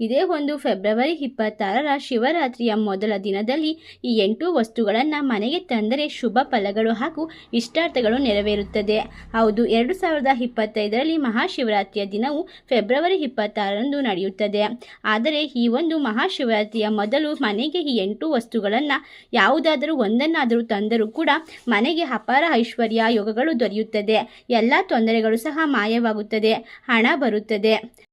ಇದೇ ಒಂದು ಫೆಬ್ರವರಿ ಇಪ್ಪತ್ತಾರರ ಶಿವರಾತ್ರಿಯ ಮೊದಲ ದಿನದಲ್ಲಿ ಈ ಎಂಟು ವಸ್ತುಗಳನ್ನು ಮನೆಗೆ ತಂದರೆ ಶುಭ ಫಲಗಳು ಹಾಗೂ ಇಷ್ಟಾರ್ಥಗಳು ನೆರವೇರುತ್ತದೆ. ಹೌದು, ಎರಡು ಸಾವಿರದ ಇಪ್ಪತ್ತೈದರಲ್ಲಿ ಮಹಾಶಿವರಾತ್ರಿಯ ದಿನವು ಫೆಬ್ರವರಿ ಇಪ್ಪತ್ತಾರರಂದು ನಡೆಯುತ್ತದೆ. ಆದರೆ ಈ ಒಂದು ಮಹಾಶಿವರಾತ್ರಿಯ ಮೊದಲು ಮನೆಗೆ ಈ ಎಂಟು ವಸ್ತುಗಳನ್ನು ಯಾವುದಾದರೂ ಒಂದನ್ನಾದರೂ ತಂದರೂ ಕೂಡ ಮನೆಗೆ ಅಪಾರ ಐಶ್ವರ್ಯ ಯೋಗಗಳು ದೊರೆಯುತ್ತದೆ. ಎಲ್ಲ ತೊಂದರೆಗಳು ಸಹ ಮಾಯವಾಗುತ್ತದೆ. ಹಣ ಬರುತ್ತದೆ.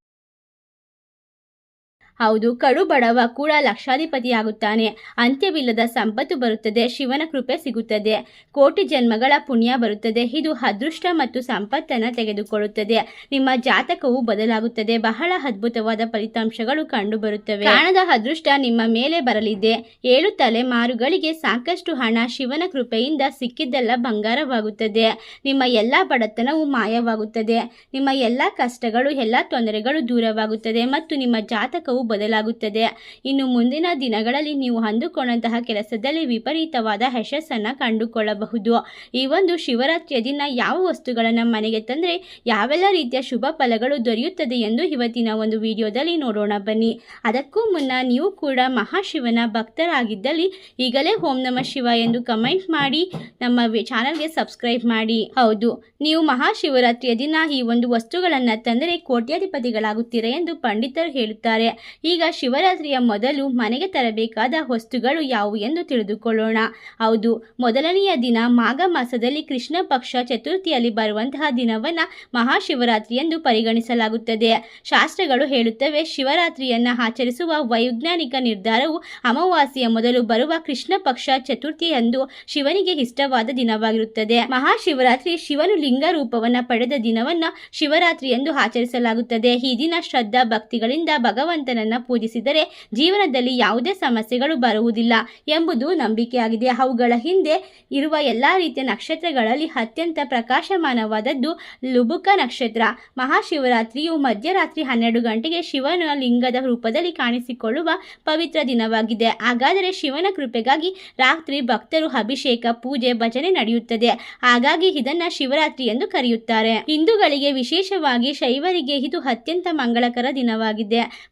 ಹೌದು, ಕಡು ಬಡವ ಕೂಡ ಲಕ್ಷಾಧಿಪತಿಯಾಗುತ್ತಾನೆ. ಅಂತ್ಯವಿಲ್ಲದ ಸಂಪತ್ತು ಬರುತ್ತದೆ, ಶಿವನ ಕೃಪೆ ಸಿಗುತ್ತದೆ. ಕೋಟಿ ಜನ್ಮಗಳ ಪುಣ್ಯ ಬರುತ್ತದೆ. ಇದು ಅದೃಷ್ಟ ಮತ್ತು ಸಂಪತ್ತನ್ನು ತೆಗೆದುಕೊಳ್ಳುತ್ತದೆ. ನಿಮ್ಮ ಜಾತಕವು ಬದಲಾಗುತ್ತದೆ. ಬಹಳ ಅದ್ಭುತವಾದ ಫಲಿತಾಂಶಗಳು ಕಂಡುಬರುತ್ತವೆ. ಹಣದ ಅದೃಷ್ಟ ನಿಮ್ಮ ಮೇಲೆ ಬರಲಿದೆ. ಏಳು ತಲೆಮಾರುಗಳಿಗೆ ಸಾಕಷ್ಟು ಹಣ ಶಿವನ ಕೃಪೆಯಿಂದ ಸಿಕ್ಕಿದ್ದೆಲ್ಲ ಬಂಗಾರವಾಗುತ್ತದೆ. ನಿಮ್ಮ ಎಲ್ಲ ಬಡತನವು ಮಾಯವಾಗುತ್ತದೆ. ನಿಮ್ಮ ಎಲ್ಲ ಕಷ್ಟಗಳು, ಎಲ್ಲ ತೊಂದರೆಗಳು ದೂರವಾಗುತ್ತದೆ ಮತ್ತು ನಿಮ್ಮ ಜಾತಕವು ಬದಲಾಗುತ್ತದೆ. ಇನ್ನು ಮುಂದಿನ ದಿನಗಳಲ್ಲಿ ನೀವು ಅಂದುಕೊಂಡಂತಹ ಕೆಲಸದಲ್ಲಿ ವಿಪರೀತವಾದ ಯಶಸ್ಸನ್ನು ಕಂಡುಕೊಳ್ಳಬಹುದು. ಈ ಒಂದು ಶಿವರಾತ್ರಿಯ ದಿನ ಯಾವ ವಸ್ತುಗಳನ್ನು ಮನೆಗೆ ತಂದರೆ ಯಾವೆಲ್ಲ ರೀತಿಯ ಶುಭ ಫಲಗಳು ದೊರೆಯುತ್ತದೆ ಎಂದು ಇವತ್ತಿನ ಒಂದು ವಿಡಿಯೋದಲ್ಲಿ ನೋಡೋಣ ಬನ್ನಿ. ಅದಕ್ಕೂ ಮುನ್ನ ನೀವು ಕೂಡ ಮಹಾಶಿವನ ಭಕ್ತರಾಗಿದ್ದಲ್ಲಿ ಈಗಲೇ ಓಂ ನಮ ಶಿವ ಎಂದು ಕಮೆಂಟ್ ಮಾಡಿ, ನಮ್ಮ ಚಾನಲ್ಗೆ ಸಬ್ಸ್ಕ್ರೈಬ್ ಮಾಡಿ. ಹೌದು, ನೀವು ಮಹಾಶಿವರಾತ್ರಿಯ ದಿನ ಈ ಒಂದು ವಸ್ತುಗಳನ್ನು ತಂದರೆ ಕೋಟ್ಯಾಧಿಪತಿಗಳಾಗುತ್ತೀರಾ ಎಂದು ಪಂಡಿತರು ಹೇಳುತ್ತಾರೆ. ಈಗ ಶಿವರಾತ್ರಿಯ ಮೊದಲು ಮನೆಗೆ ತರಬೇಕಾದ ವಸ್ತುಗಳು ಯಾವುವು ಎಂದು ತಿಳಿದುಕೊಳ್ಳೋಣ. ಹೌದು, ಮೊದಲನೆಯ ದಿನ ಮಾಘ ಮಾಸದಲ್ಲಿ ಕೃಷ್ಣ ಪಕ್ಷ ಚತುರ್ಥಿಯಲ್ಲಿ ಬರುವಂತಹ ದಿನವನ್ನು ಮಹಾಶಿವರಾತ್ರಿ ಎಂದು ಪರಿಗಣಿಸಲಾಗುತ್ತದೆ. ಶಾಸ್ತ್ರಗಳು ಹೇಳುತ್ತವೆ, ಶಿವರಾತ್ರಿಯನ್ನು ಆಚರಿಸುವ ವೈಜ್ಞಾನಿಕ ನಿರ್ಧಾರವು ಅಮಾವಾಸ್ಯೆಯ ಮೊದಲು ಬರುವ ಕೃಷ್ಣ ಪಕ್ಷ ಚತುರ್ಥಿಯಂದು ಶಿವನಿಗೆ ಇಷ್ಟವಾದ ದಿನವಾಗಿರುತ್ತದೆ. ಮಹಾಶಿವರಾತ್ರಿ ಶಿವನು ಲಿಂಗ ರೂಪವನ್ನು ಪಡೆದ ದಿನವನ್ನು ಶಿವರಾತ್ರಿ ಎಂದು ಆಚರಿಸಲಾಗುತ್ತದೆ. ಈ ದಿನ ಶ್ರದ್ಧಾ ಭಕ್ತಿಗಳಿಂದ ಭಗವಂತನನ್ನ ಪೂಜಿಸಿದರೆ ಜೀವನದಲ್ಲಿ ಯಾವುದೇ ಸಮಸ್ಯೆಗಳು ಬರುವುದಿಲ್ಲ ಎಂಬುದು ನಂಬಿಕೆಯಾಗಿದೆ. ಅವುಗಳ ಹಿಂದೆ ಇರುವ ಎಲ್ಲ ರೀತಿಯ ನಕ್ಷತ್ರಗಳಲ್ಲಿ ಅತ್ಯಂತ ಪ್ರಕಾಶಮಾನವಾದದ್ದು ಲುಬುಕ ನಕ್ಷತ್ರ. ಮಹಾಶಿವರಾತ್ರಿಯು ಮಧ್ಯರಾತ್ರಿ ಹನ್ನೆರಡು ಗಂಟೆಗೆ ಶಿವನ ಲಿಂಗದ ರೂಪದಲ್ಲಿ ಕಾಣಿಸಿಕೊಳ್ಳುವ ಪವಿತ್ರ ದಿನವಾಗಿದೆ. ಹಾಗಾದರೆ ಶಿವನ ಕೃಪೆಗಾಗಿ ರಾತ್ರಿ ಭಕ್ತರು ಅಭಿಷೇಕ, ಪೂಜೆ, ಭಜನೆ ನಡೆಯುತ್ತದೆ. ಹಾಗಾಗಿ ಇದನ್ನ ಶಿವರಾತ್ರಿ ಎಂದು ಕರೆಯುತ್ತಾರೆ. ಹಿಂದೂಗಳಿಗೆ ವಿಶೇಷವಾಗಿ ಶೈವರಿಗೆ ಇದು ಅತ್ಯಂತ ಮಂಗಳಕರ ದಿನವಾಗಿದೆ.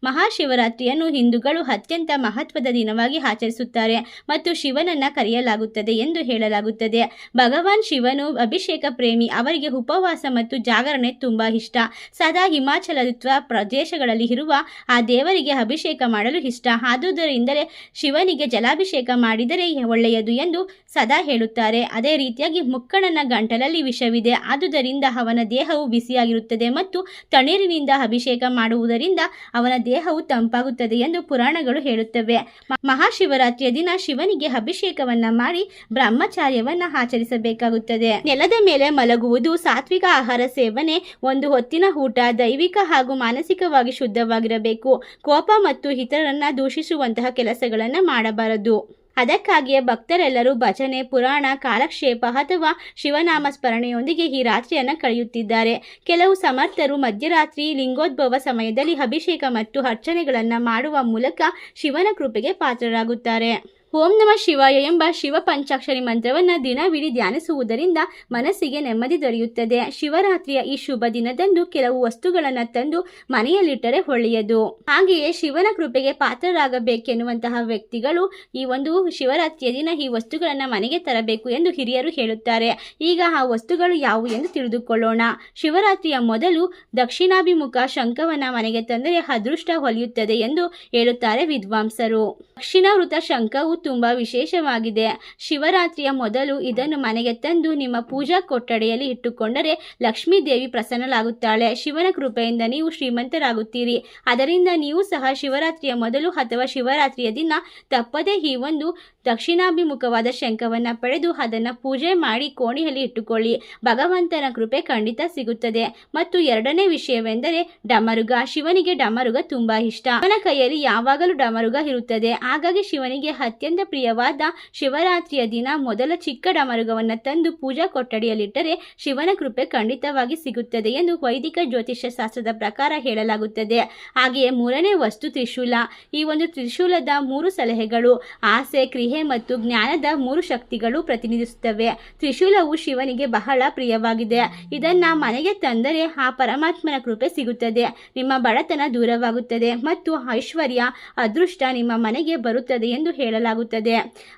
ಮಹಾಶಿವರಾತ್ರಿಯನ್ನು ಹಿಂದೂಗಳು ಅತ್ಯಂತ ಮಹತ್ವದ ದಿನವಾಗಿ ಆಚರಿಸುತ್ತಾರೆ ಮತ್ತು ಶಿವನನ್ನ ಕರೆಯಲಾಗುತ್ತದೆ ಎಂದು ಹೇಳಲಾಗುತ್ತದೆ. ಭಗವಾನ್ ಶಿವನು ಅಭಿಷೇಕ ಪ್ರೇಮಿ, ಅವರಿಗೆ ಉಪವಾಸ ಮತ್ತು ಜಾಗರಣೆ ತುಂಬಾ ಇಷ್ಟ. ಸದಾ ಹಿಮಾಚಲತ್ವ ಪ್ರದೇಶಗಳಲ್ಲಿ ಇರುವ ಆ ದೇವರಿಗೆ ಅಭಿಷೇಕ ಮಾಡಲು ಇಷ್ಟ. ಆದುದರಿಂದಲೇ ಶಿವನಿಗೆ ಜಲಾಭಿಷೇಕ ಮಾಡಿದರೆ ಒಳ್ಳೆಯದು ಎಂದು ಸದಾ ಹೇಳುತ್ತಾರೆ, ಅದೇ ರೀತಿಯಾಗಿ ಮುಕ್ಕಣನ ಗಂಟಲಲ್ಲಿ ವಿಷವಿದೆ. ಆದುದರಿಂದ ಅವನ ದೇಹವು ಬಿಸಿಯಾಗಿರುತ್ತದೆ ಮತ್ತು ತಣ್ಣೀರಿನಿಂದ ಅಭಿಷೇಕ ಮಾಡುವುದರಿಂದ ಅವನ ದೇಹವು ತಂಪಾಗುತ್ತದೆ ಎಂದು ಪುರಾಣಗಳು ಹೇಳುತ್ತವೆ. ಮಹಾಶಿವರಾತ್ರಿಯ ದಿನ ಶಿವನಿಗೆ ಅಭಿಷೇಕವನ್ನ ಮಾಡಿ ಬ್ರಹ್ಮಚಾರ್ಯವನ್ನ ಆಚರಿಸಬೇಕಾಗುತ್ತದೆ. ನೆಲದ ಮೇಲೆ ಮಲಗುವುದು ಸಾತ್ವಿಕ ಆಹಾರ ಸೇವನೆ. ಒಂದು ಹೊತ್ತಿನ ಊಟ ದೈವಿಕ ಹಾಗೂ ಮಾನಸಿಕವಾಗಿ ಶುದ್ಧವಾಗಿರಬೇಕು. ಕೋಪ ಮತ್ತು ಇತರರನ್ನ ದೂಷಿಸುವಂತಹ ಕೆಲಸಗಳನ್ನು ಮಾಡಬಾರದು. ಅದಕ್ಕಾಗಿಯೇ ಭಕ್ತರೆಲ್ಲರೂ ಭಜನೆ, ಪುರಾಣ, ಕಾಲಕ್ಷೇಪ ಅಥವಾ ಶಿವನಾಮ ಸ್ಮರಣೆಯೊಂದಿಗೆ ಈ ರಾತ್ರಿಯನ್ನು ಕಳೆಯುತ್ತಿದ್ದಾರೆ. ಕೆಲವು ಸಮರ್ಥರು ಮಧ್ಯರಾತ್ರಿ ಲಿಂಗೋದ್ಭವ ಸಮಯದಲ್ಲಿ ಅಭಿಷೇಕ ಮತ್ತು ಅರ್ಚನೆಗಳನ್ನು ಮಾಡುವ ಮೂಲಕ ಶಿವನ ಕೃಪೆಗೆ ಪಾತ್ರರಾಗುತ್ತಾರೆ. ಓಂ ನಮ ಶಿವಾಯ ಎಂಬ ಶಿವ ಪಂಚಾಕ್ಷರಿ ಮಂತ್ರವನ್ನು ದಿನವಿಡೀ ಧ್ಯಾನಿಸುವುದರಿಂದ ಮನಸ್ಸಿಗೆ ನೆಮ್ಮದಿ ದೊರೆಯುತ್ತದೆ. ಶಿವರಾತ್ರಿಯ ಈ ಶುಭ ದಿನದಂದು ಕೆಲವು ವಸ್ತುಗಳನ್ನು ತಂದು ಮನೆಯಲ್ಲಿಟ್ಟರೆ ಒಳ್ಳೆಯದು. ಹಾಗೆಯೇ ಶಿವನ ಕೃಪೆಗೆ ಪಾತ್ರರಾಗಬೇಕೆನ್ನುವಂತಹ ವ್ಯಕ್ತಿಗಳು ಈ ಒಂದು ಶಿವರಾತ್ರಿಯ ದಿನ ಈ ವಸ್ತುಗಳನ್ನು ಮನೆಗೆ ತರಬೇಕು ಎಂದು ಹಿರಿಯರು ಹೇಳುತ್ತಾರೆ. ಈಗ ಆ ವಸ್ತುಗಳು ಯಾವುವು ಎಂದು ತಿಳಿದುಕೊಳ್ಳೋಣ. ಶಿವರಾತ್ರಿಯ ಮೊದಲು ದಕ್ಷಿಣಾಭಿಮುಖ ಶಂಖವನ್ನು ಮನೆಗೆ ತಂದರೆ ಅದೃಷ್ಟ ಹೊಲಿಯುತ್ತದೆ ಎಂದು ಹೇಳುತ್ತಾರೆ ವಿದ್ವಾಂಸರು. ದಕ್ಷಿಣಾವೃತ ಶಂಖವು ತುಂಬಾ ವಿಶೇಷವಾಗಿದೆ. ಶಿವರಾತ್ರಿಯ ಮೊದಲು ಇದನ್ನು ಮನೆಗೆ ತಂದು ನಿಮ್ಮ ಪೂಜಾ ಕೊಠಡಿಯಲ್ಲಿ ಇಟ್ಟುಕೊಂಡರೆ ಲಕ್ಷ್ಮೀ ದೇವಿ ಪ್ರಸನ್ನಲಾಗುತ್ತಾಳೆ ಶಿವನ ಕೃಪೆಯಿಂದ ನೀವು ಶ್ರೀಮಂತರಾಗುತ್ತೀರಿ. ಅದರಿಂದ ನೀವು ಸಹ ಶಿವರಾತ್ರಿಯ ಮೊದಲು ಅಥವಾ ಶಿವರಾತ್ರಿಯ ದಿನ ತಪ್ಪದೇ ಈ ಒಂದು ದಕ್ಷಿಣಾಭಿಮುಖವಾದ ಶಂಖವನ್ನು ಪಡೆದು ಅದನ್ನು ಪೂಜೆ ಮಾಡಿ ಕೋಣೆಯಲ್ಲಿ ಇಟ್ಟುಕೊಳ್ಳಿ. ಭಗವಂತನ ಕೃಪೆ ಖಂಡಿತ ಸಿಗುತ್ತದೆ. ಮತ್ತು ಎರಡನೇ ವಿಷಯವೆಂದರೆ ಡಮರುಗ. ಶಿವನಿಗೆ ಡಮರುಗ ತುಂಬಾ ಇಷ್ಟ. ಅವನ ಕೈಯಲ್ಲಿ ಯಾವಾಗಲೂ ಡಮರುಗ ಇರುತ್ತದೆ. ಹಾಗಾಗಿ ಶಿವನಿಗೆ ಅತ್ಯಂತ ಅತ್ಯಂತ ಪ್ರಿಯವಾದ ಶಿವರಾತ್ರಿಯ ದಿನ ಮೊದಲ ಚಿಕ್ಕ ಡಮರುಗವನ್ನು ತಂದು ಪೂಜಾ ಕೊಠಡಿಯಲ್ಲಿಟ್ಟರೆ ಶಿವನ ಕೃಪೆ ಖಂಡಿತವಾಗಿ ಸಿಗುತ್ತದೆ ಎಂದು ವೈದಿಕ ಜ್ಯೋತಿಷ್ಯ ಶಾಸ್ತ್ರದ ಪ್ರಕಾರ ಹೇಳಲಾಗುತ್ತದೆ. ಹಾಗೆಯೇ ಮೂರನೇ ವಸ್ತು ತ್ರಿಶೂಲ. ಈ ಒಂದು ತ್ರಿಶೂಲದ ಮೂರು ಸಲಹೆಗಳು ಆಸೆ, ಕ್ರಿಯೆ ಮತ್ತು ಜ್ಞಾನದ ಮೂರು ಶಕ್ತಿಗಳು ಪ್ರತಿನಿಧಿಸುತ್ತವೆ. ತ್ರಿಶೂಲವು ಶಿವನಿಗೆ ಬಹಳ ಪ್ರಿಯವಾಗಿದೆ. ಇದನ್ನ ಮನೆಗೆ ತಂದರೆ ಆ ಪರಮಾತ್ಮನ ಕೃಪೆ ಸಿಗುತ್ತದೆ. ನಿಮ್ಮ ಬಡತನ ದೂರವಾಗುತ್ತದೆ ಮತ್ತು ಐಶ್ವರ್ಯ, ಅದೃಷ್ಟ ನಿಮ್ಮ ಮನೆಗೆ ಬರುತ್ತದೆ ಎಂದು ಹೇಳಲಾಗುತ್ತದೆ.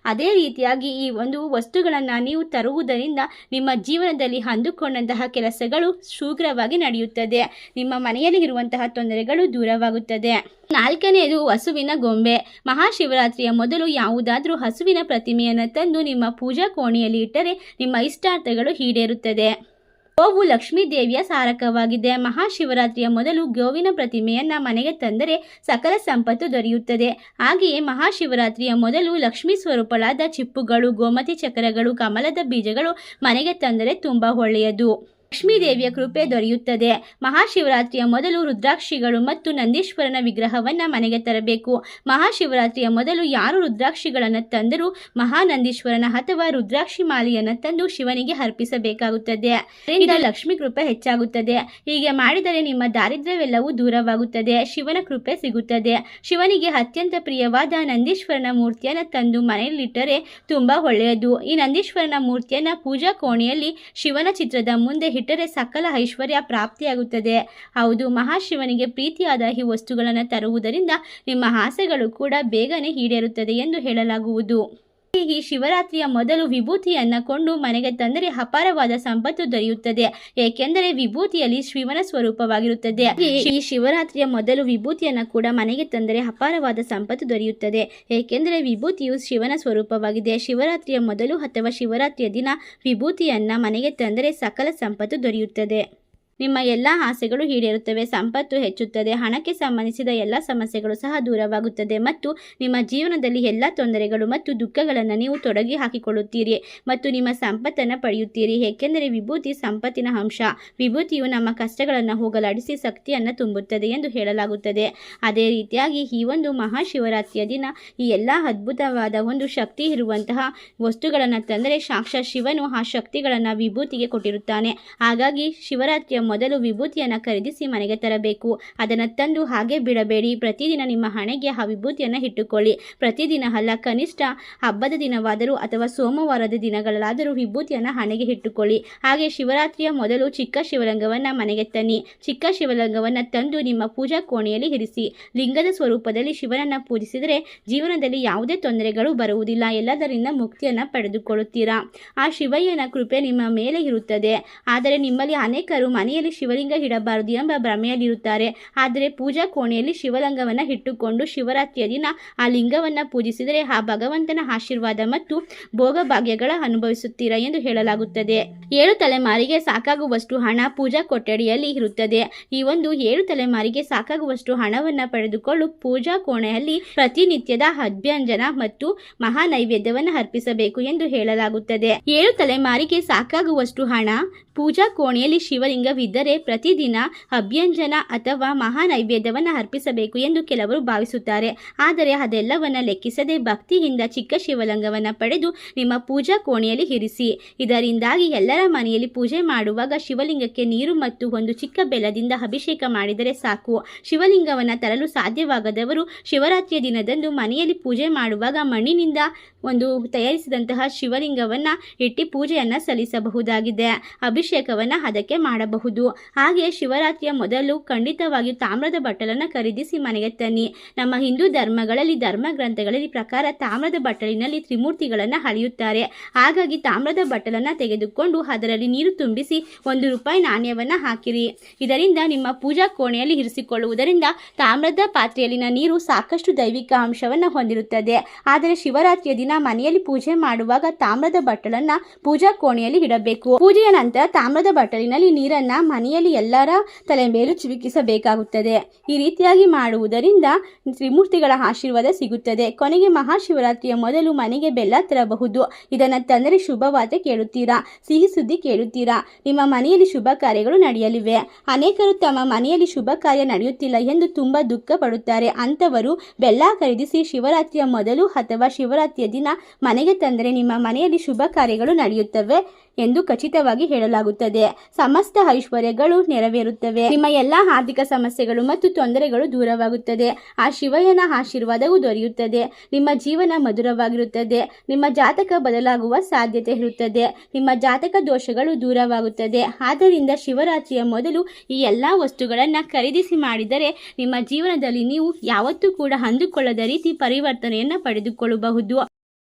ಅದೇ ರೀತಿಯಾಗಿ ಈ ಒಂದು ವಸ್ತುಗಳನ್ನು ನೀವು ತರುವುದರಿಂದ ನಿಮ್ಮ ಜೀವನದಲ್ಲಿ ಅಂದುಕೊಂಡಂತಹ ಕೆಲಸಗಳು ಶೀಘ್ರವಾಗಿ ನಡೆಯುತ್ತದೆ. ನಿಮ್ಮ ಮನೆಯಲ್ಲಿ ಇರುವಂತಹ ತೊಂದರೆಗಳು ದೂರವಾಗುತ್ತದೆ. ನಾಲ್ಕನೆಯದು ಹಸುವಿನ ಗೊಂಬೆ. ಮಹಾಶಿವರಾತ್ರಿಯ ಮೊದಲು ಯಾವುದಾದರೂ ಹಸುವಿನ ಪ್ರತಿಮೆಯನ್ನು ತಂದು ನಿಮ್ಮ ಪೂಜಾ ಕೋಣೆಯಲ್ಲಿ ಇಟ್ಟರೆ ನಿಮ್ಮ ಇಷ್ಟಾರ್ಥಗಳು ಈಡೇರುತ್ತದೆ. ಗೋವು ಲಕ್ಷ್ಮೀ ದೇವಿಯ ಸಾರಕವಾಗಿದೆ. ಮಹಾಶಿವರಾತ್ರಿಯ ಮೊದಲು ಗೋವಿನ ಪ್ರತಿಮೆಯನ್ನ ಮನೆಗೆ ತಂದರೆ ಸಕಲ ಸಂಪತ್ತು ದೊರೆಯುತ್ತದೆ. ಹಾಗೆಯೇ ಮಹಾಶಿವರಾತ್ರಿಯ ಮೊದಲು ಲಕ್ಷ್ಮೀ ಸ್ವರೂಪಳಾದ ಚಿಪ್ಪುಗಳು, ಗೋಮತಿ ಚಕ್ರಗಳು, ಕಮಲದ ಬೀಜಗಳು ಮನೆಗೆ ತಂದರೆ ತುಂಬ ಒಳ್ಳೆಯದು. ಲಕ್ಷ್ಮೀ ದೇವಿಯ ಕೃಪೆ ದೊರೆಯುತ್ತದೆ. ಮಹಾಶಿವರಾತ್ರಿಯ ಮೊದಲು ರುದ್ರಾಕ್ಷಿಗಳು ಮತ್ತು ನಂದೀಶ್ವರನ ವಿಗ್ರಹವನ್ನ ಮನೆಗೆ ತರಬೇಕು. ಮಹಾಶಿವರಾತ್ರಿಯ ಮೊದಲು ಯಾರು ರುದ್ರಾಕ್ಷಿಗಳನ್ನು ತಂದರೂ ಮಹಾನಂದೀಶ್ವರನ ಅಥವಾ ರುದ್ರಾಕ್ಷಿ ಮಾಲೆಯನ್ನು ತಂದು ಶಿವನಿಗೆ ಅರ್ಪಿಸಬೇಕಾಗುತ್ತದೆ. ಇದರಿಂದ ಲಕ್ಷ್ಮೀ ಕೃಪೆ ಹೆಚ್ಚಾಗುತ್ತದೆ. ಹೀಗೆ ಮಾಡಿದರೆ ನಿಮ್ಮ ದಾರಿದ್ರ್ಯವೆಲ್ಲವೂ ದೂರವಾಗುತ್ತದೆ. ಶಿವನ ಕೃಪೆ ಸಿಗುತ್ತದೆ. ಶಿವನಿಗೆ ಅತ್ಯಂತ ಪ್ರಿಯವಾದ ನಂದೀಶ್ವರನ ಮೂರ್ತಿಯನ್ನು ತಂದು ಮನೆಯಲ್ಲಿಟ್ಟರೆ ತುಂಬಾ ಒಳ್ಳೆಯದು. ಈ ನಂದೀಶ್ವರನ ಮೂರ್ತಿಯನ್ನ ಪೂಜಾ ಕೋಣೆಯಲ್ಲಿ ಶಿವನ ಚಿತ್ರದ ಮುಂದೆ ಇಟ್ಟರೆ ಸಕಲ ಐಶ್ವರ್ಯ ಪ್ರಾಪ್ತಿಯಾಗುತ್ತದೆ. ಹೌದು, ಮಹಾಶಿವನಿಗೆ ಪ್ರೀತಿಯಾದ ಈ ವಸ್ತುಗಳನ್ನು ತರುವುದರಿಂದ ನಿಮ್ಮ ಆಸೆಗಳು ಕೂಡ ಬೇಗನೆ ಈಡೇರುತ್ತದೆ ಎಂದು ಹೇಳಲಾಗುವುದು. ಈ ಶಿವರಾತ್ರಿಯ ಮೊದಲು ವಿಭೂತಿಯನ್ನ ಕೊಂಡು ಮನೆಗೆ ತಂದರೆ ಅಪಾರವಾದ ಸಂಪತ್ತು ದೊರೆಯುತ್ತದೆ. ಏಕೆಂದರೆ ವಿಭೂತಿಯಲ್ಲಿ ಶಿವನ ಸ್ವರೂಪವಾಗಿರುತ್ತದೆ. ಈ ಶಿವರಾತ್ರಿಯ ಮೊದಲು ವಿಭೂತಿಯನ್ನ ಕೂಡ ಮನೆಗೆ ತಂದರೆ ಅಪಾರವಾದ ಸಂಪತ್ತು ದೊರೆಯುತ್ತದೆ. ಏಕೆಂದರೆ ವಿಭೂತಿಯು ಶಿವನ ಸ್ವರೂಪವಾಗಿದೆ. ಶಿವರಾತ್ರಿಯ ಮೊದಲು ಅಥವಾ ಶಿವರಾತ್ರಿಯ ದಿನ ವಿಭೂತಿಯನ್ನ ಮನೆಗೆ ತಂದರೆ ಸಕಲ ಸಂಪತ್ತು ದೊರೆಯುತ್ತದೆ. ನಿಮ್ಮ ಎಲ್ಲ ಆಸೆಗಳು ಈಡೇರುತ್ತವೆ, ಸಂಪತ್ತು ಹೆಚ್ಚುತ್ತದೆ, ಹಣಕ್ಕೆ ಸಂಬಂಧಿಸಿದ ಎಲ್ಲ ಸಮಸ್ಯೆಗಳು ಸಹ ದೂರವಾಗುತ್ತದೆ ಮತ್ತು ನಿಮ್ಮ ಜೀವನದಲ್ಲಿ ಎಲ್ಲ ತೊಂದರೆಗಳು ಮತ್ತು ದುಃಖಗಳನ್ನು ನೀವು ತೊಡಗಿ ಹಾಕಿಕೊಳ್ಳುತ್ತೀರಿ ಮತ್ತು ನಿಮ್ಮ ಸಂಪತ್ತನ್ನು ಪಡೆಯುತ್ತೀರಿ. ಏಕೆಂದರೆ ವಿಭೂತಿ ಸಂಪತ್ತಿನ ಅಂಶ. ವಿಭೂತಿಯು ನಮ್ಮ ಕಷ್ಟಗಳನ್ನು ಹೋಗಲಾಡಿಸಿ ಶಕ್ತಿಯನ್ನು ತುಂಬುತ್ತದೆ ಎಂದು ಹೇಳಲಾಗುತ್ತದೆ. ಅದೇ ರೀತಿಯಾಗಿ ಈ ಒಂದು ಮಹಾಶಿವರಾತ್ರಿಯ ದಿನ ಈ ಎಲ್ಲ ಅದ್ಭುತವಾದ ಒಂದು ಶಕ್ತಿ ಇರುವಂತಹ ವಸ್ತುಗಳನ್ನು ತಂದರೆ ಸಾಕ್ಷಾತ್ ಶಿವನು ಆ ಶಕ್ತಿಗಳನ್ನು ವಿಭೂತಿಗೆ ಕೊಟ್ಟಿರುತ್ತಾನೆ. ಹಾಗಾಗಿ ಶಿವರಾತ್ರಿಯ ಮೊದಲು ವಿಭೂತಿಯನ್ನು ಖರೀದಿಸಿ ಮನೆಗೆ ತರಬೇಕು. ಅದನ್ನು ತಂದು ಹಾಗೆ ಬಿಡಬೇಡಿ. ಪ್ರತಿದಿನ ನಿಮ್ಮ ಹಣೆಗೆ ಆ ವಿಭೂತಿಯನ್ನು ಇಟ್ಟುಕೊಳ್ಳಿ. ಪ್ರತಿದಿನ ಅಲ್ಲ, ಕನಿಷ್ಠ ಹಬ್ಬದ ದಿನವಾದರೂ ಅಥವಾ ಸೋಮವಾರದ ದಿನಗಳಾದರೂ ವಿಭೂತಿಯನ್ನು ಹಣೆಗೆ ಇಟ್ಟುಕೊಳ್ಳಿ. ಹಾಗೆ ಶಿವರಾತ್ರಿಯ ಮೊದಲು ಚಿಕ್ಕ ಶಿವಲಿಂಗವನ್ನು ಮನೆಗೆ ತನ್ನಿ. ಚಿಕ್ಕ ಶಿವಲಿಂಗವನ್ನು ತಂದು ನಿಮ್ಮ ಪೂಜಾ ಕೋಣೆಯಲ್ಲಿ ಇರಿಸಿ. ಲಿಂಗದ ಸ್ವರೂಪದಲ್ಲಿ ಶಿವನನ್ನು ಪೂಜಿಸಿದರೆ ಜೀವನದಲ್ಲಿ ಯಾವುದೇ ತೊಂದರೆಗಳು ಬರುವುದಿಲ್ಲ. ಎಲ್ಲದರಿಂದ ಮುಕ್ತಿಯನ್ನು ಪಡೆದುಕೊಳ್ಳುತ್ತೀರಾ? ಆ ಶಿವಯ್ಯನ ಕೃಪೆ ನಿಮ್ಮ ಮೇಲೆ ಇರುತ್ತದೆ. ಆದರೆ ನಿಮ್ಮಲ್ಲಿ ಅನೇಕರು ಮನೆಯಲ್ಲಿ ಶಿವಲಿಂಗ ಇಡಬಾರದು ಎಂಬ ಭ್ರಮೆಯಲ್ಲಿರುತ್ತಾರೆ. ಆದರೆ ಪೂಜಾ ಕೋಣೆಯಲ್ಲಿ ಶಿವಲಿಂಗವನ್ನು ಇಟ್ಟುಕೊಂಡು ಶಿವರಾತ್ರಿಯ ದಿನ ಆ ಲಿಂಗವನ್ನು ಪೂಜಿಸಿದರೆ ಆ ಭಗವಂತನ ಆಶೀರ್ವಾದ ಮತ್ತು ಭೋಗಭಾಗ್ಯಗಳ ಅನುಭವಿಸುತ್ತೀರಾ ಎಂದು ಹೇಳಲಾಗುತ್ತದೆ. ಏಳು ತಲೆಮಾರಿಗೆ ಸಾಕಾಗುವಷ್ಟು ಹಣ ಪೂಜಾ ಕೊಠಡಿಯಲ್ಲಿ ಇರುತ್ತದೆ. ಈ ಒಂದು ಏಳು ತಲೆಮಾರಿಗೆ ಸಾಕಾಗುವಷ್ಟು ಹಣವನ್ನು ಪಡೆದುಕೊಳ್ಳು. ಪೂಜಾ ಕೋಣೆಯಲ್ಲಿ ಪ್ರತಿನಿತ್ಯದ ಅಭ್ಯಂಜನ ಮತ್ತು ಮಹಾ ನೈವೇದ್ಯವನ್ನು ಅರ್ಪಿಸಬೇಕು ಎಂದು ಹೇಳಲಾಗುತ್ತದೆ. ಏಳು ತಲೆಮಾರಿಗೆ ಸಾಕಾಗುವಷ್ಟು ಹಣ ಪೂಜಾ ಕೋಣೆಯಲ್ಲಿ ಶಿವಲಿಂಗವಿದ್ದರೆ ಪ್ರತಿದಿನ ಅಭ್ಯಂಜನ ಅಥವಾ ಮಹಾ ನೈವೇದ್ಯವನ್ನು ಅರ್ಪಿಸಬೇಕು ಎಂದು ಕೆಲವರು ಭಾವಿಸುತ್ತಾರೆ. ಆದರೆ ಅದೆಲ್ಲವನ್ನ ಲೆಕ್ಕಿಸದೆ ಭಕ್ತಿಯಿಂದ ಚಿಕ್ಕ ಶಿವಲಿಂಗವನ್ನು ಪಡೆದು ನಿಮ್ಮ ಪೂಜಾ ಕೋಣೆಯಲ್ಲಿ ಇರಿಸಿ. ಇದರಿಂದಾಗಿ ಎಲ್ಲರ ಮನೆಯಲ್ಲಿ ಪೂಜೆ ಮಾಡುವಾಗ ಶಿವಲಿಂಗಕ್ಕೆ ನೀರು ಮತ್ತು ಒಂದು ಚಿಕ್ಕ ಬೆಲದಿಂದ ಅಭಿಷೇಕ ಮಾಡಿದರೆ ಸಾಕು. ಶಿವಲಿಂಗವನ್ನು ತರಲು ಸಾಧ್ಯವಾಗದವರು ಶಿವರಾತ್ರಿಯ ದಿನದಂದು ಮನೆಯಲ್ಲಿ ಪೂಜೆ ಮಾಡುವಾಗ ಮಣ್ಣಿನಿಂದ ಒಂದು ತಯಾರಿಸಿದಂತಹ ಶಿವಲಿಂಗವನ್ನು ಇಟ್ಟು ಪೂಜೆಯನ್ನು ಸಲ್ಲಿಸಬಹುದಾಗಿದೆ. ಅಭಿಷೇಕವನ್ನು ಅದಕ್ಕೆ ಮಾಡಬಹುದು. ಹಾಗೆ ಶಿವರಾತ್ರಿಯ ಮೊದಲು ಖಂಡಿತವಾಗಿ ತಾಮ್ರದ ಬಟ್ಟಲನ್ನು ಖರೀದಿಸಿ ಮನೆಗೆ ತನ್ನಿ. ನಮ್ಮ ಹಿಂದೂ ಧರ್ಮಗಳಲ್ಲಿ, ಧರ್ಮ ಗ್ರಂಥಗಳಲ್ಲಿ ಪ್ರಕಾರ ತಾಮ್ರದ ಬಟ್ಟಲಿನಲ್ಲಿ ತ್ರಿಮೂರ್ತಿಗಳನ್ನು ಅಳೆಯುತ್ತಾರೆ. ಹಾಗಾಗಿ ತಾಮ್ರದ ಬಟ್ಟಲನ್ನು ತೆಗೆದುಕೊಂಡು ಅದರಲ್ಲಿ ನೀರು ತುಂಬಿಸಿ ಒಂದು ರೂಪಾಯಿ ನಾಣ್ಯವನ್ನು ಹಾಕಿರಿ. ಇದರಿಂದ ನಿಮ್ಮ ಪೂಜಾ ಕೋಣೆಯಲ್ಲಿ ಇರಿಸಿಕೊಳ್ಳುವುದರಿಂದ ತಾಮ್ರದ ಪಾತ್ರೆಯಲ್ಲಿನ ನೀರು ಸಾಕಷ್ಟು ದೈವಿಕ ಅಂಶವನ್ನು ಹೊಂದಿರುತ್ತದೆ. ಆದರೆ ಶಿವರಾತ್ರಿಯ ದಿನ ಮನೆಯಲ್ಲಿ ಪೂಜೆ ಮಾಡುವಾಗ ತಾಮ್ರದ ಬಟ್ಟಲನ್ನ ಪೂಜಾ ಕೋಣೆಯಲ್ಲಿ ಇಡಬೇಕು. ಪೂಜೆಯ ನಂತರ ತಾಮ್ರದ ಬಟ್ಟಲಿನಲ್ಲಿ ನೀರನ್ನ ಮನೆಯಲ್ಲಿ ಎಲ್ಲರ ತಲೆ ಮೇಲೂ ಚಿವುಕಿಸಬೇಕಾಗುತ್ತದೆ ಈ ರೀತಿಯಾಗಿ ಮಾಡುವುದರಿಂದ ತ್ರಿಮೂರ್ತಿಗಳ ಆಶೀರ್ವಾದ ಸಿಗುತ್ತದೆ. ಕೊನೆಗೆ ಮಹಾಶಿವರಾತ್ರಿಯ ಮೊದಲು ಮನೆಗೆ ಬೆಲ್ಲ ತರಬಹುದು. ಇದನ್ನು ತಂದರೆ ಶುಭವಾದ ಕೇಳುತ್ತೀರಾ? ಸಿಹಿ ಸುದ್ದಿ ಕೇಳುತ್ತೀರಾ? ನಿಮ್ಮ ಮನೆಯಲ್ಲಿ ಶುಭ ಕಾರ್ಯಗಳು ನಡೆಯಲಿವೆ. ಅನೇಕರು ತಮ್ಮ ಮನೆಯಲ್ಲಿ ಶುಭ ಕಾರ್ಯ ನಡೆಯುತ್ತಿಲ್ಲ ಎಂದು ತುಂಬಾ ದುಃಖ ಪಡುತ್ತಾರೆ ಅಂಥವರು ಬೆಲ್ಲ ಖರೀದಿಸಿ ಶಿವರಾತ್ರಿಯ ಮೊದಲು ಅಥವಾ ಶಿವರಾತ್ರಿಯ ದಿನ ಮನೆಗೆ ತಂದರೆ ನಿಮ್ಮ ಮನೆಯಲ್ಲಿ ಶುಭ ಕಾರ್ಯಗಳು ನಡೆಯುತ್ತವೆ. ಎಂದು ಖಚಿತವಾಗಿ ಹೇಳಲಾಗುತ್ತದೆ. ಸಮಸ್ತ ಐಶ್ವರ್ಯಗಳು ನೆರವೇರುತ್ತವೆ. ನಿಮ್ಮ ಎಲ್ಲ ಆರ್ಥಿಕ ಸಮಸ್ಯೆಗಳು ಮತ್ತು ತೊಂದರೆಗಳು ದೂರವಾಗುತ್ತದೆ. ಆ ಶಿವಯ್ಯನ ಆಶೀರ್ವಾದವು ದೊರೆಯುತ್ತದೆ. ನಿಮ್ಮ ಜೀವನ ಮಧುರವಾಗಿರುತ್ತದೆ. ನಿಮ್ಮ ಜಾತಕ ಬದಲಾಗುವ ಸಾಧ್ಯತೆ ಇರುತ್ತದೆ. ನಿಮ್ಮ ಜಾತಕ ದೋಷಗಳು ದೂರವಾಗುತ್ತದೆ. ಆದ್ದರಿಂದ ಶಿವರಾತ್ರಿಯ ಮೊದಲು ಈ ಎಲ್ಲ ವಸ್ತುಗಳನ್ನು ಖರೀದಿಸಿ ಮಾಡಿದರೆ ನಿಮ್ಮ ಜೀವನದಲ್ಲಿ ನೀವು ಯಾವತ್ತೂ ಕೂಡ ಅಂದುಕೊಳ್ಳದ ರೀತಿ ಪರಿವರ್ತನೆಯನ್ನು ಪಡೆದುಕೊಳ್ಳಬಹುದು.